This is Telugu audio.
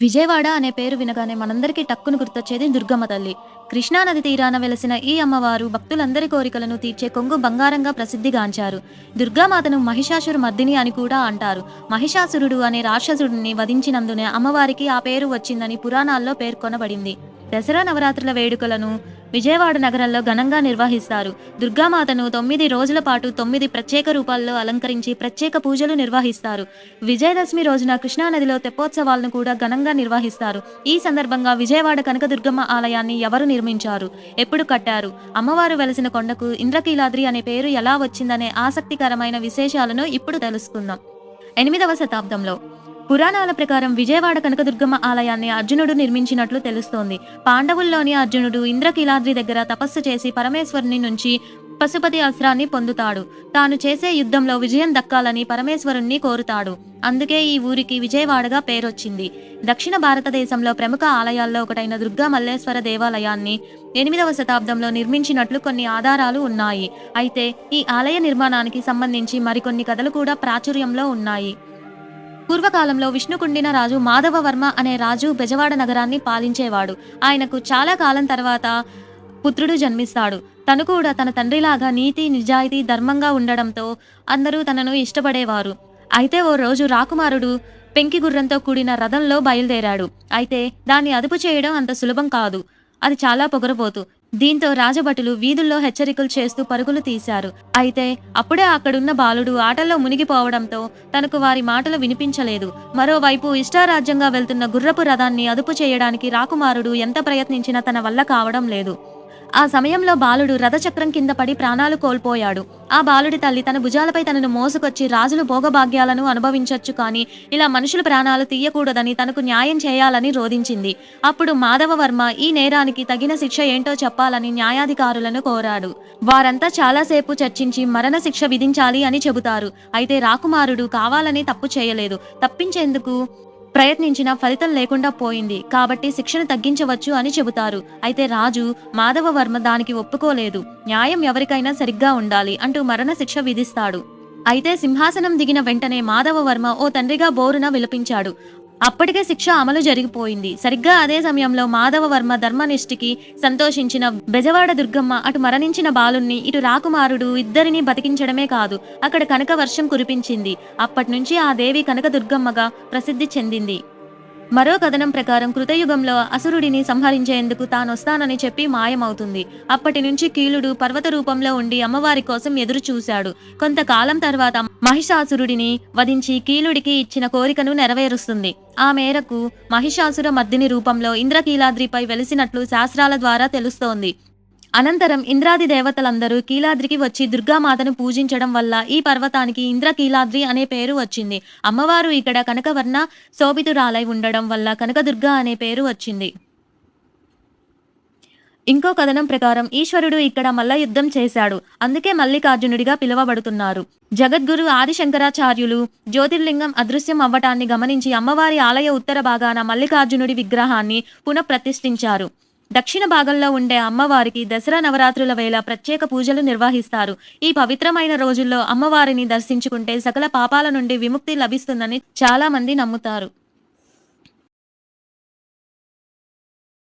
విజయవాడ అనే పేరు వినగానే మనందరికీ టక్కును గుర్తొచ్చేది దుర్గమ్మ తల్లి. కృష్ణానది తీరాన వెలసిన ఈ అమ్మవారు భక్తులందరి కోరికలను తీర్చే కొంగు బంగారంగా ప్రసిద్ధిగాంచారు దుర్గామాతను మహిషాసురు మర్దిని అని కూడా అంటారు. మహిషాసురుడు అనే రాక్షసుడిని వధించినందునే అమ్మవారికి ఆ పేరు వచ్చిందని పురాణాల్లో పేర్కొనబడింది. దసరా నవరాత్రుల వేడుకలను విజయవాడ నగరంలో ఘనంగా నిర్వహిస్తారు. దుర్గామాతను తొమ్మిది రోజుల పాటు తొమ్మిది ప్రత్యేక రూపాల్లో అలంకరించి ప్రత్యేక పూజలు నిర్వహిస్తారు. విజయదశమి రోజున కృష్ణానదిలో తెప్పోత్సవాలను కూడా ఘనంగా నిర్వహిస్తారు. ఈ సందర్భంగా విజయవాడ కనకదుర్గమ్మ ఆలయాన్ని ఎవరు నిర్మించారు? ఎప్పుడు కట్టారు? అమ్మవారు వెలసిన కొండకు ఇంద్రకీలాద్రి అనే పేరు ఎలా వచ్చిందనే ఆసక్తికరమైన విశేషాలను ఇప్పుడు తెలుసుకుందాం. ఎనిమిదవ శతాబ్దంలో పురాణాల ప్రకారం విజయవాడ కనకదుర్గమ్మ ఆలయాన్ని అర్జునుడు నిర్మించినట్లు తెలుస్తోంది. పాండవుల్లోని అర్జునుడు ఇంద్రకీలాద్రి దగ్గర తపస్సు చేసి పరమేశ్వరుని నుంచి పశుపతి అస్త్రాన్ని పొందుతాడు. తాను చేసే యుద్ధంలో విజయం దక్కాలని పరమేశ్వరుణ్ణి కోరుతాడు. అందుకే ఈ ఊరికి విజయవాడగా పేరొచ్చింది. దక్షిణ భారతదేశంలో ప్రముఖ ఆలయాల్లో ఒకటైన దుర్గా మల్లేశ్వర దేవాలయాన్ని ఎనిమిదవ శతాబ్దంలో నిర్మించినట్లు కొన్ని ఆధారాలు ఉన్నాయి. అయితే ఈ ఆలయ నిర్మాణానికి సంబంధించి మరికొన్ని కథలు కూడా ప్రాచుర్యంలో ఉన్నాయి. పూర్వకాలంలో విష్ణుకుండిన రాజు మాధవవర్మ అనే రాజు బెజవాడ నగరాన్ని పాలించేవాడు. ఆయనకు చాలా కాలం తర్వాత పుత్రుడు జన్మిస్తాడు. తను కూడా తన తండ్రిలాగా నీతి నిజాయితీ ధర్మంగా ఉండడంతో అందరూ తనను ఇష్టపడేవారు. అయితే ఓ రోజు రాకుమారుడు పెంకి గుర్రంతో కూడిన రథంలో బయలుదేరాడు. అయితే దాన్ని అదుపు చేయడం అంత సులభం కాదు. అది చాలా పొగరపోతు. దీంతో రాజభటులు వీధుల్లో హెచ్చరికలు చేస్తూ పరుగులు తీశారు. అయితే అప్పుడే అక్కడున్న బాలుడు ఆటల్లో మునిగిపోవడంతో తనకు వారి మాటలు వినిపించలేదు. మరోవైపు ఇష్టారాజ్యంగా వెళ్తున్న గుర్రపు రథాన్ని అదుపు చేయడానికి రాకుమారుడు ఎంత ప్రయత్నించినా తన వల్ల కావడం లేదు. ఆ సమయంలో బాలుడు రథచక్రం కింద పడి ప్రాణాలు కోల్పోయాడు. ఆ బాలుడి తల్లి తన భుజాలపై తనను మోసుకొచ్చి రాజులు భోగభాగ్యాలను అనుభవించొచ్చు కానీ ఇలా మనుషుల ప్రాణాలు తీయకూడదని తనకు న్యాయం చేయాలని రోధించింది. అప్పుడు మాధవవర్మ ఈ నేరానికి తగిన శిక్ష ఏంటో చెప్పాలని న్యాయాధికారులను కోరాడు. వారంతా చాలాసేపు చర్చించి మరణ శిక్ష విధించాలి అని చెబుతారు. అయితే రాకుమారుడు కావాలని తప్పు చేయలేదు. తప్పించేందుకు ప్రయత్నించినా ఫలితం లేకుండా పోయింది. కాబట్టి శిక్షను తగ్గించవచ్చు అని చెబుతారు. అయితే రాజు మాధవ వర్మ దానికి ఒప్పుకోలేదు. న్యాయం ఎవరికైనా సరిగ్గా ఉండాలి అంటూ మరణ శిక్ష విధిస్తాడు. అయితే సింహాసనం దిగిన వెంటనే మాధవవర్మ ఓ తండ్రిగా బోరున విలపించాడు. అప్పటికే శిక్ష అమలు జరిగిపోయింది. సరిగ్గా అదే సమయంలో మాధవవర్మ ధర్మనిష్ఠికి సంతోషించిన బెజవాడ దుర్గమ్మ అటు మరణించిన బాలుణ్ణి ఇటు రాకుమారుడు ఇద్దరిని బతికించడమే కాదు అక్కడ కనక వర్షం కురిపించింది. అప్పటి నుంచి ఆ దేవి కనక దుర్గమ్మగా ప్రసిద్ధి చెందింది. మరో కథనం ప్రకారం కృతయుగంలో అసురుడిని సంహరించేందుకు తానొస్తానని చెప్పి మాయమవుతుంది. అప్పటి నుంచి కీలుడు పర్వత రూపంలో ఉండి అమ్మవారి కోసం ఎదురు చూశాడు. కొంతకాలం తర్వాత మహిషాసురుడిని వధించి కీలుడికి ఇచ్చిన కోరికను నెరవేరుస్తుంది. ఆ మేరకు మహిషాసుర మర్దిని రూపంలో ఇంద్రకీలాద్రిపై వెలిసినట్లు శాస్త్రాల ద్వారా తెలుస్తోంది. అనంతరం ఇంద్రాది దేవతలందరూ కీలాద్రికి వచ్చి దుర్గామాతను పూజించడం వల్ల ఈ పర్వతానికి ఇంద్రకీలాద్రి అనే పేరు వచ్చింది. అమ్మవారు ఇక్కడ కనకవర్ణ శోభితురాలై ఉండడం వల్ల కనకదుర్గ అనే పేరు వచ్చింది. ఇంకో కథనం ప్రకారం ఈశ్వరుడు ఇక్కడ మల్ల యుద్ధం చేశాడు. అందుకే మల్లికార్జునుడిగా పిలువబడుతున్నారు. జగద్గురు ఆదిశంకరాచార్యులు జ్యోతిర్లింగం అదృశ్యం అవ్వటాన్ని గమనించి అమ్మవారి ఆలయ ఉత్తర భాగాన మల్లికార్జునుడి విగ్రహాన్ని పునఃప్రతిష్ఠించారు. దక్షిణ భాగంలో ఉండే అమ్మవారికి దసరా నవరాత్రుల వేళ ప్రత్యేక పూజలు నిర్వహిస్తారు. ఈ పవిత్రమైన రోజుల్లో అమ్మవారిని దర్శించుకుంటే సకల పాపాల నుండి విముక్తి లభిస్తుందని చాలా మంది నమ్ముతారు.